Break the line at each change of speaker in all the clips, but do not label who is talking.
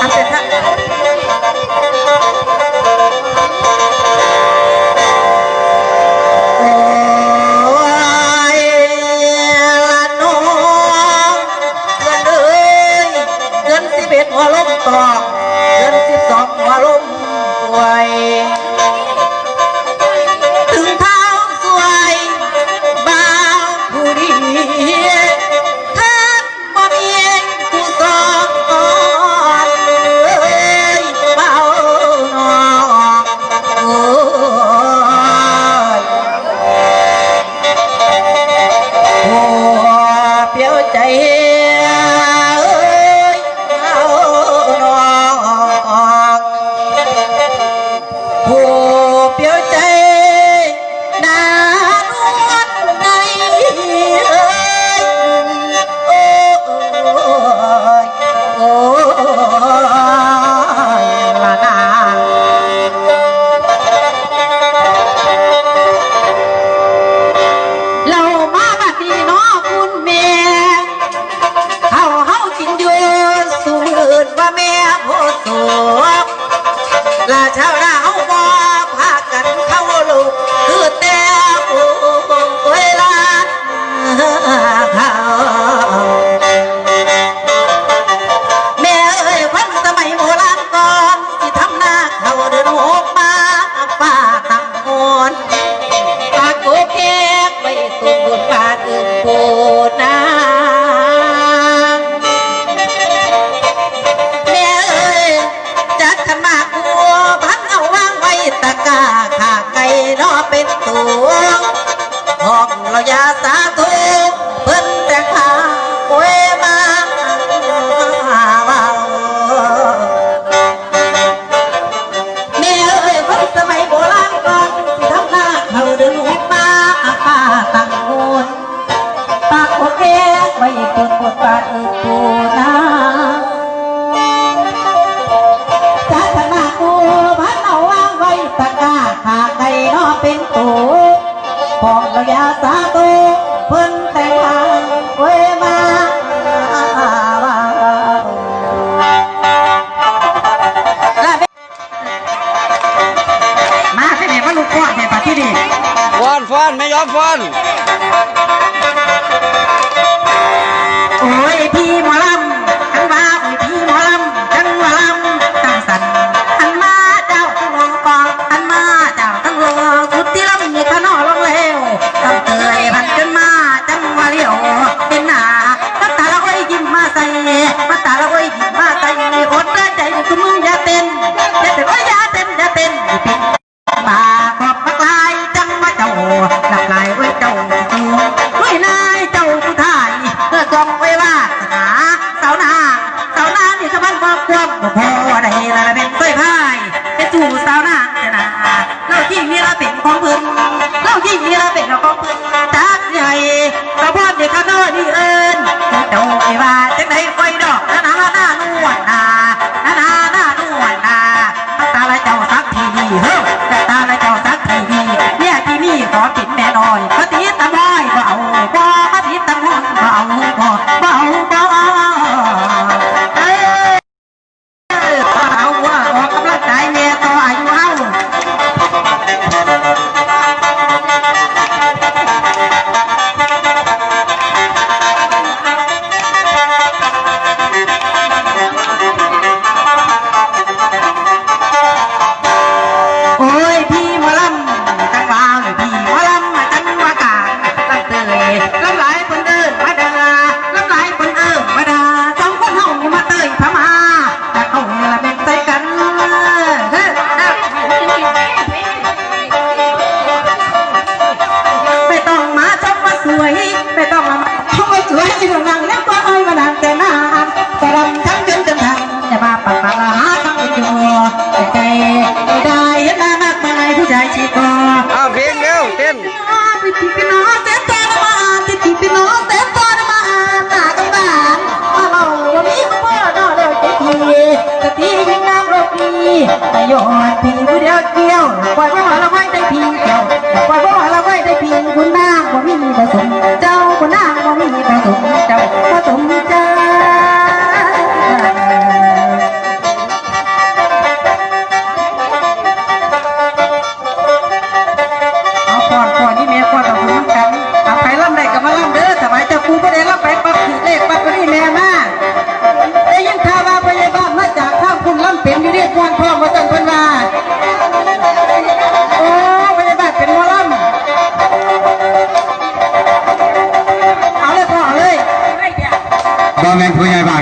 อาเสร็จนะหัวลมตอเดืนสิบสองหัลมป่วย หอกเรายาสาธุ พอระยะสาตุเพิ่นแต่งงานเวมามาที่ไหนมาลูกก้อนเนี่ยปะที่นี่ฟ้อนฟ้อนไม่ยอมฟ้อนโอ้ยพี่มาลำ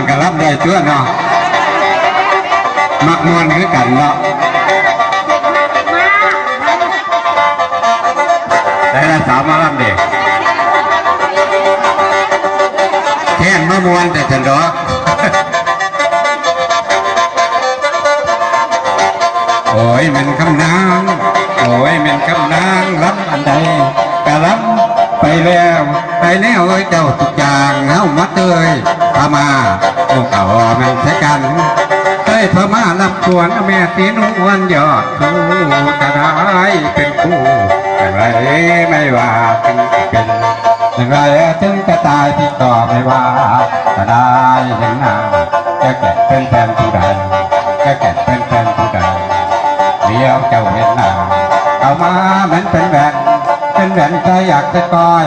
กับรับได้ตัวเนาะมักมวนคือกันเนาะแต่ละสาวมารับเด็กแท่นมามวนแต่ฉันดอกโอ้ยมันคำนางโอ้ยมันคำนางรับอันใดกะรับไปแล้ว ไปแล้วเอ้ยเจ้าทุกอย่างเฮามัดเอ้ย พามาโอ้เก่ามันใช้กันเอ้ยพามาลำควรแม่ตีนวนยอดคู่กระได้เป็นคู่อย่างไรไม่ว่าถึงเป็นอย่างไรถึงจะตายที่ต่อไม่ว่าก็ได้เห็นหน้าจะแก่เป็นแฟนผู้ใดจะแก่เป็นแฟนผู้ใดเดียวเจ้าเห็นหน้าเอามาเหมือนเป็นแหวนเป็นแหวนใจอยากจะก้อย